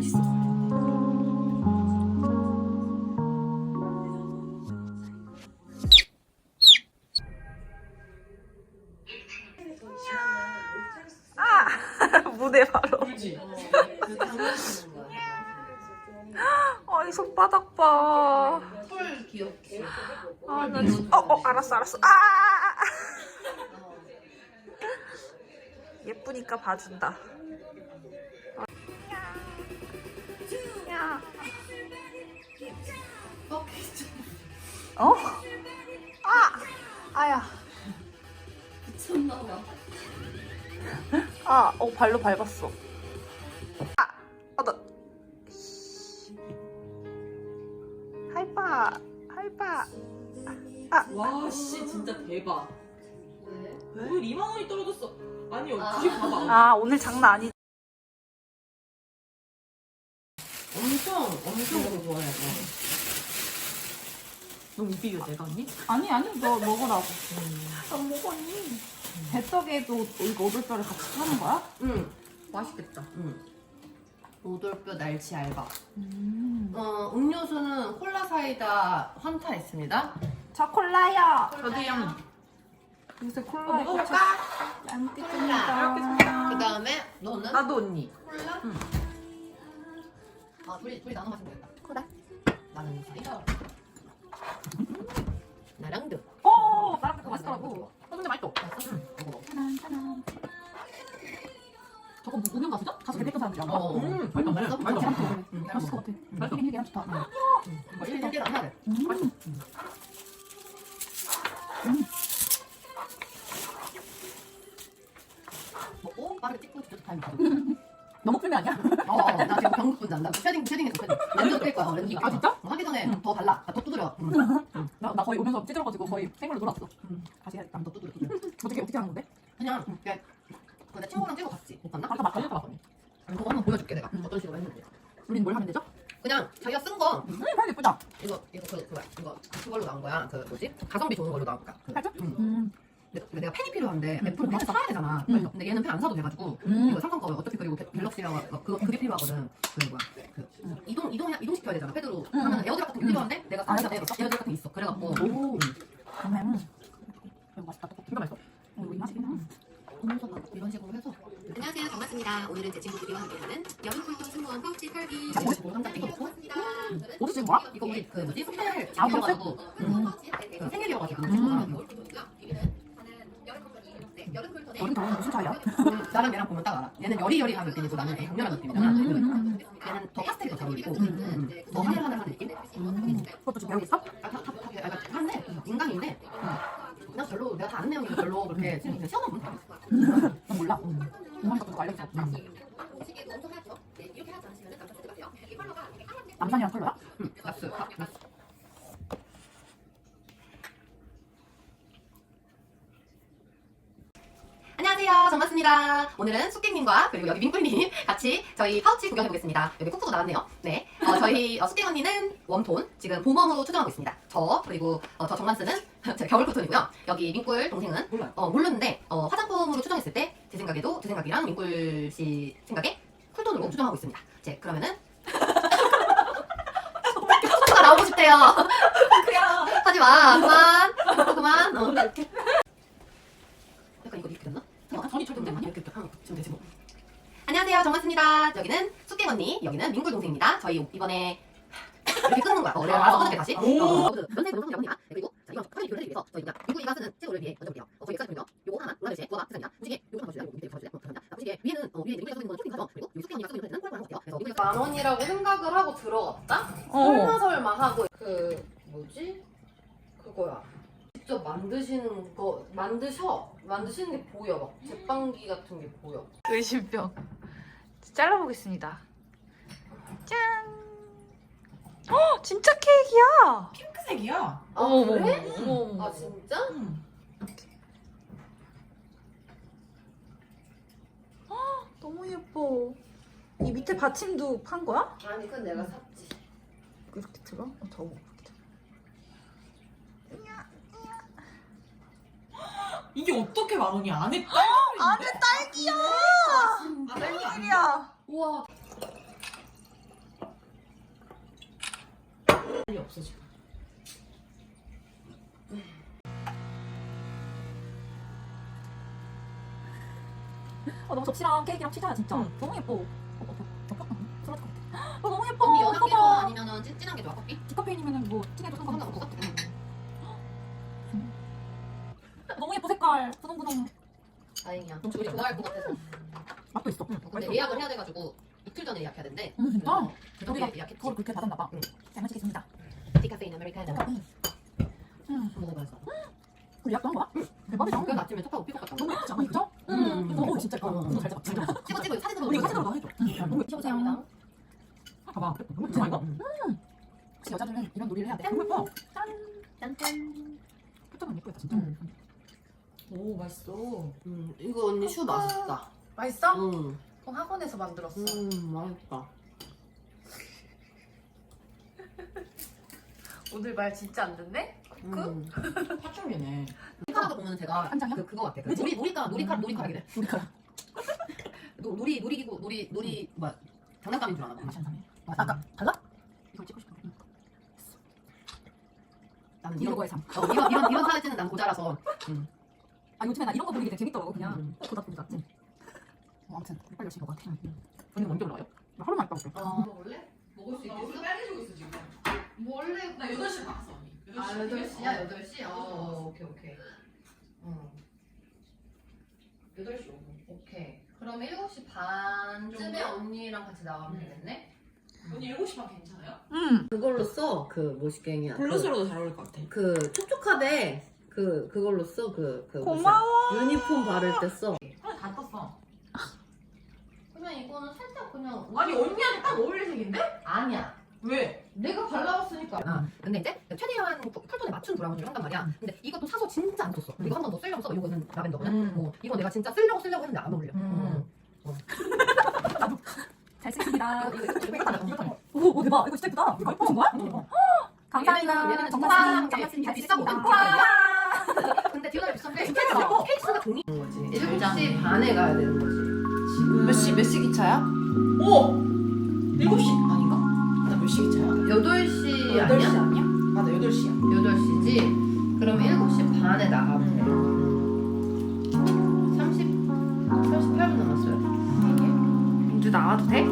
텐데. 아 무대 바로. 아이 손바닥 봐. 털 귀엽게. 아, 나 진짜. 어, 어, 알았어, 알았어. 아! 아, 아. 예쁘니까 봐준다. 야. 어? 아! 아야. 미쳤나봐. 아, 어, 발로 밟았어. 아! 어, 나. 하이파! 하이파! 와, 씨, 진짜 대박. 왜? 오늘 2만 원이 떨어졌어. 아니요, 아. 주식 봐봐. 아, 오늘 장난 아니 엄청, 그거 좋아해. 너무 비교 내가 언니? 아니 아니 너 먹으라고 안 먹었니? 뱃떡에도 이거 오돌뼈를 같이 파는 거야? 응. 맛있겠다. 응. 오돌뼈 날치 알바. 음. 어, 음료수는 콜라 사이다 환타 있습니다. 저 콜라요 저도요. 요새 어, 콜라에 먹어볼까? 잘 콜라. 먹겠습니다 그 다음에 너는? 나도 언니. 콜라? 응. 아, 둘이, 둘이 나눠 마시면 되겠다. 나는 사이다. 나랑도. 오 나랑 그거 맛있더라고 어, 근데 맛있어. 맛있어? 저거 뭐 공연 가수죠? 가수 대표 사람들이랑 어. 음, 맛있다. 맛있어? 맛있어. 맛있어. 응, 맛있을 것 같아 맛있어. 이게 계란 좋다 이거 1대 1대 해야 돼. 음. 먹고 빠르게 찍고 뒤져서 타임. 너무 풀면 아니야? 어, 어, 나 지금 경국 분장. 나 쉐딩, 쉐딩했어, 쉐딩. 렌즈 뺄 거야, 어, 렌즈. 아, 진짜? 어, 하기 전에 더 발라. 더 두드려. 응. 나, 나 거의 오면서 찌들어가지고 거의 생얼로 놀았어 음. 다시 해야겠다 더 두드려, 두드려. 어떻게 어떻게 하는 건데? 그냥, 이렇게. 근데 친구랑 찍어 갔지. 못 봤나? 아까 막 걸렸다 봤더니 그거 한번 보여줄게, 내가. 어떤 식으로 했는지. 우린 뭘 하면 되죠? 그냥 자기가 쓴 거, 음 팔 예쁘다 이거, 이거, 그, 그거야. 이거, 그걸로 나온 거야. 그, 뭐지? 가성비 좋은 걸로 나온 거야. 그, 팔죠? 응. 음. 내가 펜이 필요한데, 음, 애플은 맞아. 사야 되잖아. 음. 근데 얘는 펜 안 사도 돼가지고. 음. 이거 삼성 거 어차피 그리고 갤럭시라고 어, 그거 그게 필요하거든. 그 뭐야 그 이동 이동 이동 시켜야 되잖아. 패드로 음. 하면 에어드랍 같은 게 필요한데 내가 아, 사야 돼. 에어드랍 에어드랍 같은 게 있어. 그래갖고 오. 음. 그러면 이거 맛있다 진짜 맛있어. 어, 이거 맛있긴 하 음료수 막 이런 식으로 해서 안녕하세요. 반갑습니다. 오늘은 제 친구들이와 함께하는 여름 쿨톤 승무원 파우치 털기. 자, 이거 한장 이거 먹고 어디 찍은 거야? 이거 우리 그 뭐지 호텔 아, 지켜가지고 음. 그 생일이어가지고 음. 친구가 여름 쿨톤의 여름 더운 무슨 차이야? 나랑 얘랑 보면 딱 알아. 얘는 여리여리한 느낌이고 나는 되게 강렬한 느낌이잖아. 음. 얘는 더 파스텔이 더 잘 어울리고 음. 더 하늘하늘한 느낌. 음. 그것도 좀 배우겠어? 아, 다, 다, 다, 아, 다, 한데 인간인데 그냥 별로 내가 다 아는 내용이고 별로 그렇게 그냥 시험을 보면 다난 몰라 이런 것도 알려줘 남산이랑 컬러야? 응, 나스, 아, 나스. 정맞습니다. 오늘은 숙객님과 그리고 여기 민꿀님 같이 저희 파우치 구경해 보겠습니다. 여기 쿡쿡도 나왔네요. 네. 어, 저희 어, 숙객 언니는 웜톤, 지금 봄웜으로 추정하고 있습니다. 저, 그리고 어, 저 정만스는 제 겨울 코톤이고요. 여기 민꿀 동생은 몰라요. 어, 모르는데 어, 화장품으로 추정했을 때 제 생각에도 제 생각이랑 민꿀 씨 생각에 쿨톤으로 추정하고 있습니다. 이제 그러면은 가 나오고 싶대요. 하지 마. 그만. 그만. 어. 약간 이거 이렇게 됐나? 하면 지금 되지 뭐. 안녕하세요. 정맞습니다. 여기는 숙객 언니, 여기는 민굴 동생입니다. 저희 이번에 이렇게 끊는 거야. 어, 내가 알아서 끊을게 다시. 오. 어, 그 연세 여분이야. 네, 그리고 자 이건 화면이 교를 위해서 저희 그냥 민굴이가 쓰는 채소를 위해 얹어볼게요. 어, 저희 여기까지 보면 요거 하나, 요거 하나, 무화과 세상이야. 무지개 요거 하나? 요거 밑에? 어, 감사합니다. 자, 무지개 위에는 어, 위에 쓰고 있는 건 쇼핑카죠. 그리고 이 숙객 언니가 쓰고 있는 는 콜라는 것 같아요. 그래서 만 원이라고 생각을 하고 들어갔다? 어. 설마 설마 하고 그 뭐지? 그거야. 직접 만드시는 거 만드셔. 만드시는 게 보여. 막 제빵기 같은 게 보여. 의심병 잘라보겠습니다 짠 어, 진짜 케이크야 핑크색이야. 아 어머, 그래? 어머, 어머. 아 진짜? 응. 너무 예뻐 이 밑에 받침도 판 거야? 아니 그건 내가 샀지. 이렇게 들어? 어, 더워. 이게 어떻게 만 원이 안에 딸? 안에 딸기야! 아, 딸기 아니야? 웬일이야? 우와. 딸이 없어 지금. 어, 너무 접시랑 케이크랑 치사야 진짜. 응. 너무 예뻐. 어, 어, 어, 어, 어, 어, 너무 예뻐. 언니 좋아 봐봐. 아니면은 찐, 진한 게 좋아 커피? 디카페인이면은 뭐 진해도 상관없어. 상관없어. 너 무 예뻐 색깔. 분홍분홍. 다행이야 우리 좋아할 것 같아서 맛도 있어. 응. 근데 예약을 해야 돼가지고 이틀 전에 예약해야 된대 응, 진짜? 그래서 우리가 예약했지 그걸 그렇게 받았나 봐. 응. 잘 마시겠습니다. 디카페인 아메리카노 응. 응. 먹어봐야죠 그 예약도 한 거야? 대박이다. 그래서 아침에 차 타고 픽업 갔다 너무 예쁘지 않아? 이쁘죠? 음. 응. 어, 진짜 예뻐. 음. 너무 잘 잡아. 잘 잡아. 찍어 찍어 사진으로 우리 이거 사진으로 해줘. 응. 너무? 감사합니다 아, 봐봐. 너무 예쁘지 이거? 혹시 여자들은 이런 놀이를 해야 돼. 너무 예뻐. 짠. 짠짠 표정은 예쁘다 진짜. 음. 오 맛있어. 음, 이거 언니 슈 맛있다 맛있어? 음, 학원에서 만들었어. 음 맛있다 오늘 말 진짜 안 듣네? 음. 파충류네. 생각하다 보면 제가 한 장이요? 그, 그거 같아 그? 놀이, 놀이가 놀이카 놀이카락이래. 노, 놀이 놀이기구 놀이 놀이 뭐 장난감인 줄 아나 봐. 아, 아까 달라? 이걸 찍고 싶어. 응. 나는 이런 이거의 삶. 어, 이런 이런 이런 사진은 난 모자라서 음. 아 요즘에 나 이런 거 보는 게 되게 재밌더라고 그냥. 음. 보다 보다 지 어, 아무튼 빨리 열심히 먹어. 언니 언제 올라와요? 나 하루만 있다 올게. 어, 원래 먹을 수 있겠어? 빨개지고 있어 지금. 원래 나 8시 봤어 언니. 아 8시야 8시? 어 오케이 오케이 어 8시 5분 오케이 그럼 7시 반쯤에 언니랑 같이 나가면 되겠네? 언니 7시 반 괜찮아요? 응. 그걸로 써그 뭐시갱이야 블루스로도 잘 어울릴 것 같아. 그 촉촉하대 그 그걸로 써 그 그 고마워. 유니폼 바를 때써 하나 다 떴어. 그냥 이거는 살짝 그냥 아니 언니한테 딱 어울릴 색인데? 아니야 왜? 내가 발라봤으니까. 아, 근데 이제 최대한 쿨- 쿨톤에 맞춘 브라운을 한단 말이야. 근데 이것도 사서 진짜 안 썼어. 이거 한 번 더 쓰려고 써. 이거는 라벤더거든. 음. 어, 이거 내가 진짜 쓰려고 쓰려고 했는데 안 어울려. 음. 잘 쓰겠습니다. 이거 이거 이거 이거 오, 오 대박. 이거 진짜 예쁘다. 이거 예뻐진 거야? 어. 감사합니다. 얘는 정말 비싸고 쓰겠습니다. 거지. 7시 반에 가야 되는 거지. 몇 시, 몇 시 기차야? 오! 7시 아닌가? 나 몇 시 기차야? 8시 8시 아니야? 아니야? 맞아, 8시야. 8시지. 그럼 7시 반에 나가면 돼. 30 38분 남았어요. 민주 나와도 돼?